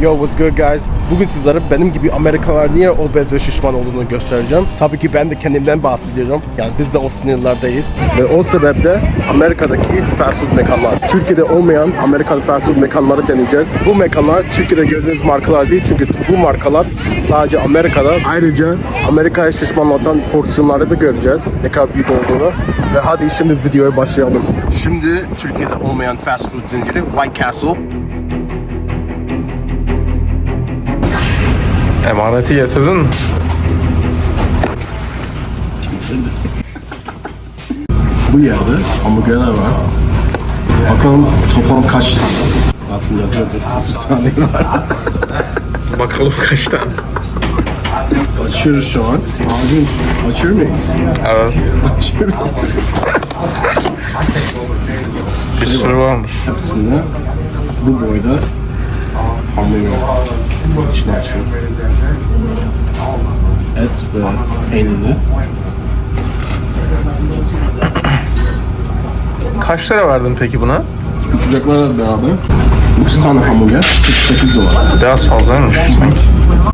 yo what's good guys? Bugün sizlere benim gibi Amerikalılar niye obez ve şişman olduğunu göstereceğim. Tabii ki ben de kendimden bahsediyorum. Yani biz de o sınırlardayız. Ve o sebeple Amerika'daki fast food mekanlar. Türkiye'de olmayan Amerikan fast food mekanları deneyeceğiz. Bu mekanlar Türkiye'de gördüğünüz markalar değil çünkü bu markalar sadece Amerika'da. Ayrıca Amerika'ya şişmanlatan porsiyonları da göreceğiz. Ne kadar büyük olduğunu. Ve hadi şimdi videoya başlayalım. Şimdi Türkiye'de olmayan fast food zinciri White Castle. Emaneti getirdin mi? Bu yerde hamburgerler var. Bakalım toplam kaç tane? Altın yazıyordur. 30 saniye var. Bakalım kaç tane. Açıyoruz şu an. Abim açıyor muyuz? Evet. Açıyoruz. Bir sürü varmış. Hepsinde bu boyda hamburger. İçini açıyor. Et ve peynirli. Kaç lira verdin peki buna? Kucaklarla beraber 3 tane hamburger 48 dolar. Biraz fazlaymış sanki.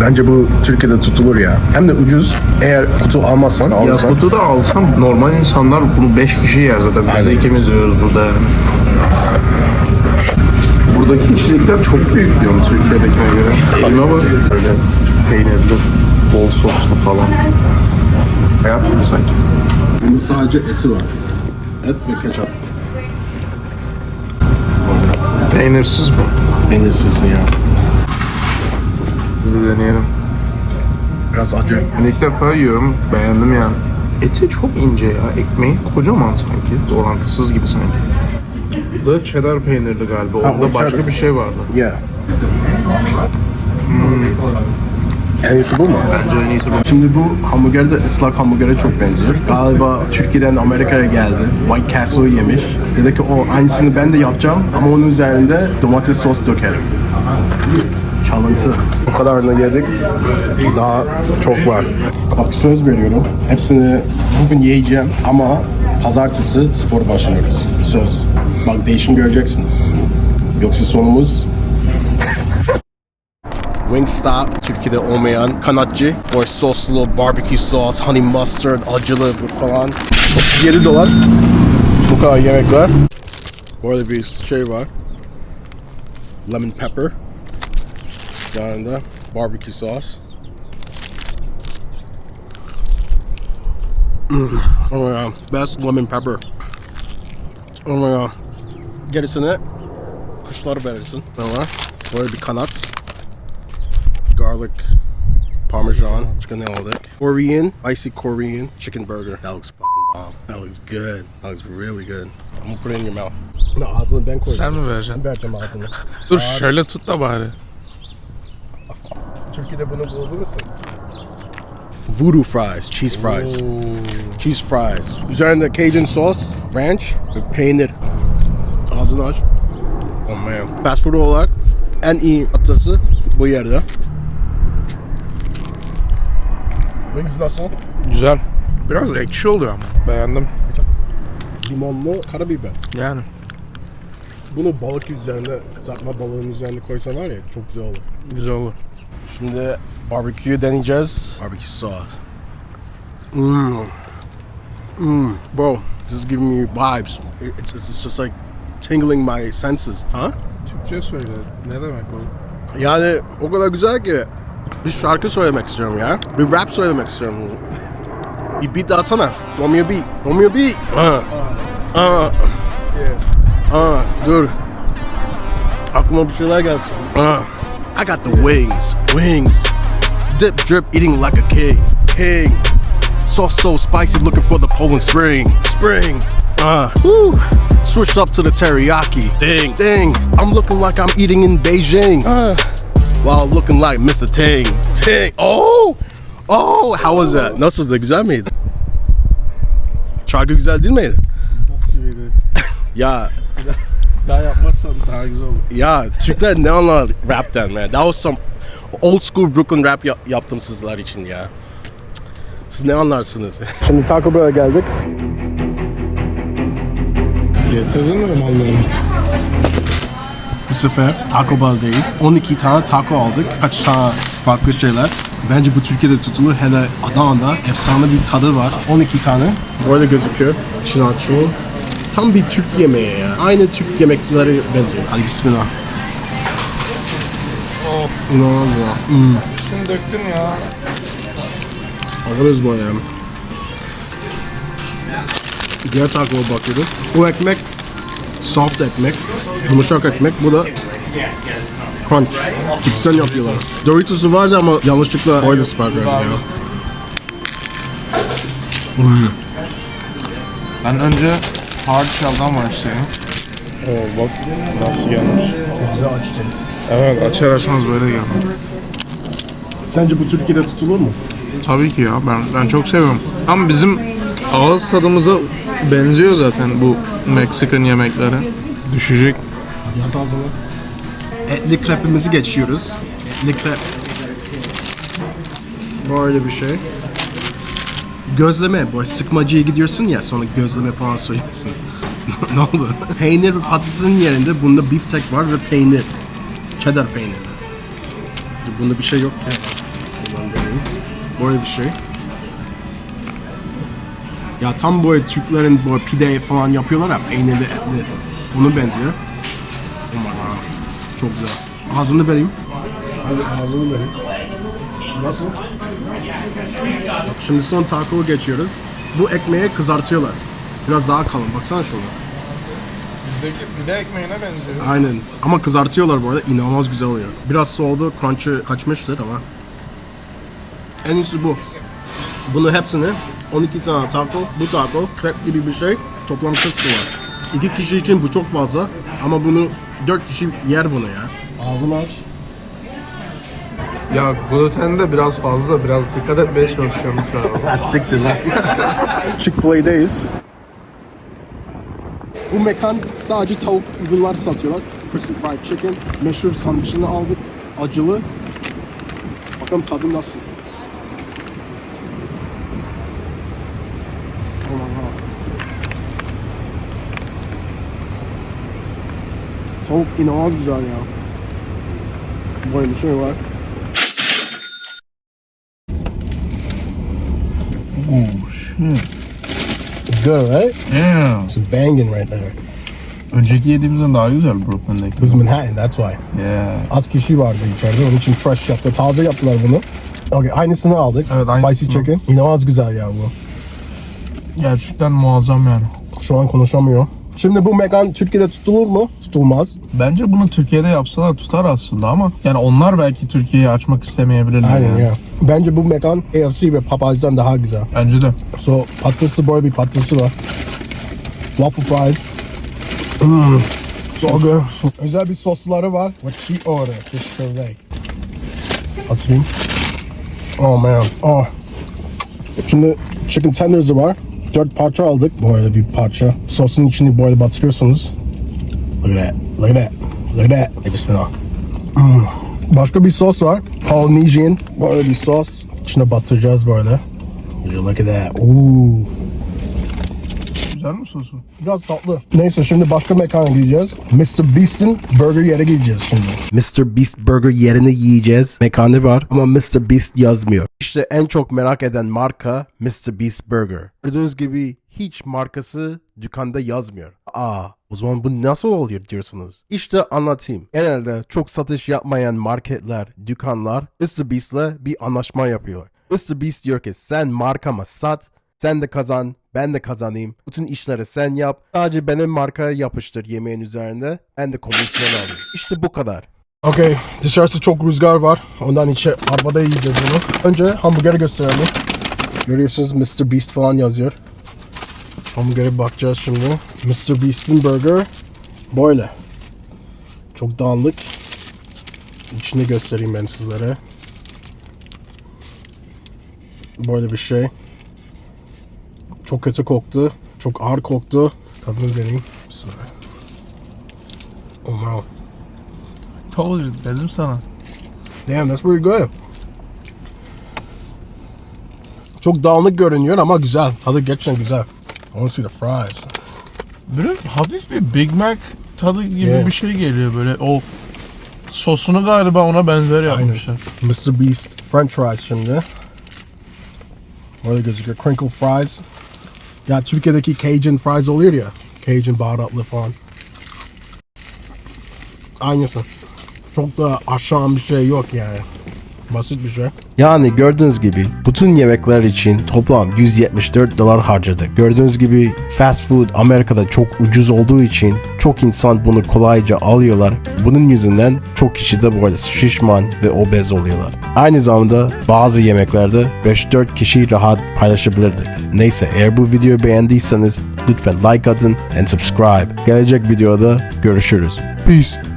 Bence bu Türkiye'de tutulur ya. Hem de ucuz. Eğer kutu almazsan Ya alırsan. kutu da alsam normal insanlar bunu 5 kişi yer zaten. Biz Aynen. ikimiz yiyoruz burada yani. Buradaki içecekler çok büyük diyorum Türkiye'dekine göre. Elime bak. Böyle peynirli, bol soslu falan. Hayat gibi sanki. Bunun sadece eti var. Et ve ketçap. Peynirsiz mi? Peynirsiz ya. Biz de deneyelim. Biraz acı. Ben ilk defa yiyorum. Beğendim yani. Eti çok ince ya. Ekmeği kocaman sanki. Orantısız gibi sanki. Da cheddar peynirli galiba. Ha, Orada o başka cheddar. bir şey vardı. Yeah. En iyisi bu mu? Bence en iyisi bu. Şimdi bu hamburger de ıslak hamburgere çok benziyor. Galiba Türkiye'den Amerika'ya geldi. White Castle'ı yemiş. Dedi ki o aynısını ben de yapacağım ama onun üzerinde domates sos dökerim. Çalıntı. Bu kadarını yedik. Daha çok var. Bak söz veriyorum. Hepsini bugün yiyeceğim ama pazartesi spor başlıyoruz. Söz. Bak değişim göreceksiniz. Yoksa sonumuz Wingstop, Türkiye'de olmayan kanatçı. Or soslu, barbecue sauce, honey mustard, acılı falan. 37 dolar. Bu kadar yemek var. Arada bir şey var. Lemon pepper. Yanında barbecue sauce. Mm. Oh my god. Best lemon pepper. Oh my god. Gerisine kuşları verirsin. Var? Böyle bir kanat garlic parmesan chicken aldık. Korean, icy Korean chicken burger. That looks fucking bomb. That looks good. That looks really good. I'm gonna put it in your mouth. No, ağzını ben koyacağım. Sen mi vereceksin? Ben vereceğim ağzını. Dur şöyle tut da bari. Türkiye'de bunu bulabilir misin? Voodoo fries, cheese fries. Cheese fries. Üzerinde Cajun sauce, ranch ve peynir. Ağzını aç. Oh man. Fast food olarak en iyi atası bu yerde. Wings nasıl? Güzel. Biraz ekşi oluyor ama. Beğendim. Limonlu karabiber. Yani. Bunu balık üzerine, kızartma balığının üzerine koysan var ya çok güzel olur. Güzel olur. Şimdi barbecue deneyeceğiz. Barbecue sauce. Mmm. Mmm. Bro, this is giving me vibes. It's, it's, it's just like tingling my senses. Huh? Türkçe söyle. Ne demek o? Yani o kadar güzel ki bir şarkı söylemek istiyorum ya. Bir rap söylemek istiyorum. Bir beat atsana. Throw me a beat. Throw me a beat. Uh, uh, uh, dur. Aklıma bir şeyler gelsin. Uh, I got the wings. Wings. Dip drip eating like a king. King. Sauce so spicy looking for the Poland spring. Spring. Uh, woo. Switched up to the teriyaki. Ding. Ding. I'm looking like I'm eating in Beijing. Uh, while looking like Mr. Ting. Ting. Oh. Oh, how was that? Nasıldı? Güzel miydi? Şarkı güzel değil miydi? Gibiydi. Ya Daha yapmazsan daha güzel olur. ya Türkler ne anlar rapten man? That was some old school Brooklyn rap ya- yaptım sizler için ya. Siz ne anlarsınız? Şimdi Taco Bell'e geldik. Getirdin mi mallarını? Bu sefer Taco Bell'deyiz. 12 tane taco aldık. Kaç tane farklı şeyler. Bence bu Türkiye'de tutulur. Hele Adana'da efsane bir tadı var. 12 tane. Böyle gözüküyor. Açıyorum. Tam bir Türk yemeği ya. Aynı Türk yemekleri benziyor. Hadi bismillah. Of. İnanılmaz ya. Hmm. Hepsini döktün ya. Alırız böyle yani. Diğer takoya bakıyoruz. Bu ekmek soft ekmek, yumuşak ekmek. Bu da crunch. Cipsten yapıyorlar. Doritos'u vardı ama yanlışlıkla oil spark verdim ya. Ben önce hard shell'dan başlayayım. Oo bak nasıl gelmiş. Çok güzel açtın. Evet açar açmaz böyle geldi. Sence bu Türkiye'de tutulur mu? Tabii ki ya ben ben çok seviyorum. Ama bizim ağız tadımıza benziyor zaten bu Meksikan yemekleri. Düşecek. Hadi at ağzına. Etli krepimizi geçiyoruz. Etli krep. Böyle bir şey. Gözleme. Böyle sıkmacıya gidiyorsun ya sonra gözleme falan söylüyorsun. ne oldu? Peynir ve yerinde bunda biftek var ve peynir. Cheddar peyniri. Bunda bir şey yok ya. Böyle bir şey. Ya tam böyle Türklerin böyle pide falan yapıyorlar ya peynirli etli. Ona benziyor. Oh my god. Çok güzel. Ağzını vereyim. Hadi ağzını vereyim. Nasıl? Şimdi son taco'ya geçiyoruz. Bu ekmeği kızartıyorlar. Biraz daha kalın. Baksana şuna. Bizdeki pide ekmeğine benziyor. Aynen. Ama kızartıyorlar bu arada. İnanılmaz güzel oluyor. Biraz soğudu. Crunch'ı kaçmıştır ama. En iyisi bu. Bunu hepsini 12 tane taco, bu taco, krep gibi bir şey. Toplam 40 dolar. İki kişi için bu çok fazla. Ama bunu 4 kişi yer bunu ya. Ağzını aç. Ya gluten de biraz fazla. Biraz dikkat etmeye çalışıyorum şu an. Siktir lan. Chick-fil-A'deyiz. Bu mekan sadece tavuk ürünler satıyorlar. Crispy fried chicken. Meşhur sandviçini aldık. Acılı. Bakalım tadı nasıl. Oh my god. Tavuk inanılmaz güzel ya. Böyle bir şey var. Oh shit. It's good right? Yeah. It's banging right there. Önceki yediğimizden daha güzel Brooklyn'deki. This is Manhattan, that's why. Yeah. Az kişi vardı içeride. Onun için fresh yaptı. Taze yaptılar bunu. Okay, aynısını aldık. Evet, Spicy aynısını. chicken. İnanılmaz güzel ya bu. Gerçekten muazzam yani. Şu an konuşamıyor. Şimdi bu mekan Türkiye'de tutulur mu? Tutulmaz. Bence bunu Türkiye'de yapsalar tutar aslında ama yani onlar belki Türkiye'yi açmak istemeyebilirler. Aynen yani. ya. Bence bu mekan KFC ve Popeyes'den daha güzel. Bence de. So patatesi böyle bir patatesi var. Waffle fries. Mm. So good. Özel bir sosları var. What she order? Fish fillet. Atayım. Oh man. Oh. Şimdi chicken tenders'ı var. Dört parça aldık. Böyle bir parça. Sosun içini böyle batırıyorsunuz. Look at that. Look at that. Look at that. Hey, bismillah. Mm. Başka bir sos var. Polynesian. Böyle bir sos. İçine batıracağız böyle. Would you look at that? Ooh. Güzel mi sosu? Biraz tatlı. Neyse şimdi başka mekana gideceğiz. Mr. Beast'in burger yere gideceğiz şimdi. Mr. Beast burger yerini yiyeceğiz. Mekanı var ama Mr. Beast yazmıyor. İşte en çok merak eden marka Mr. Beast Burger. Gördüğünüz gibi hiç markası dükkanda yazmıyor. Aa o zaman bu nasıl oluyor diyorsunuz. İşte anlatayım. Genelde çok satış yapmayan marketler, dükkanlar Mr. Beast'le bir anlaşma yapıyor. Mr. Beast diyor ki sen markama sat, sen de kazan, ben de kazanayım. Bütün işleri sen yap. Sadece benim markaya yapıştır yemeğin üzerinde. Ben de komisyon alayım. İşte bu kadar. Okey. Dışarısı çok rüzgar var. Ondan içe arabada yiyeceğiz bunu. Önce hamburgeri gösterelim. Görüyorsunuz Mr. Beast falan yazıyor. Hamburgere bakacağız şimdi. Mr. Beast'in burger böyle. Çok dağınık. İçini göstereyim ben sizlere. Böyle bir şey. Çok kötü koktu. Çok ağır koktu. Tadını deneyeyim. Bismillah. Oh wow. Told you dedim sana. Damn, that's pretty good. Çok dağınık görünüyor ama güzel. Tadı gerçekten güzel. I want to see the fries. Böyle hafif bir Big Mac tadı gibi Yeah. bir şey geliyor böyle. O sosunu galiba ona benzer yapmışlar. Mr. Beast French fries şimdi. Böyle gözüküyor. Crinkle fries. Ya Türkiye'deki Cajun fries oluyor ya. Cajun baharatlı falan. Aynısı. Çok da aşağı bir şey yok yani. Basit bir şey. Yani gördüğünüz gibi bütün yemekler için toplam 174 dolar harcadık. Gördüğünüz gibi fast food Amerika'da çok ucuz olduğu için çok insan bunu kolayca alıyorlar. Bunun yüzünden çok kişi de böyle şişman ve obez oluyorlar. Aynı zamanda bazı yemeklerde 5-4 kişi rahat paylaşabilirdik. Neyse eğer bu videoyu beğendiyseniz lütfen like atın and subscribe. Gelecek videoda görüşürüz. Peace.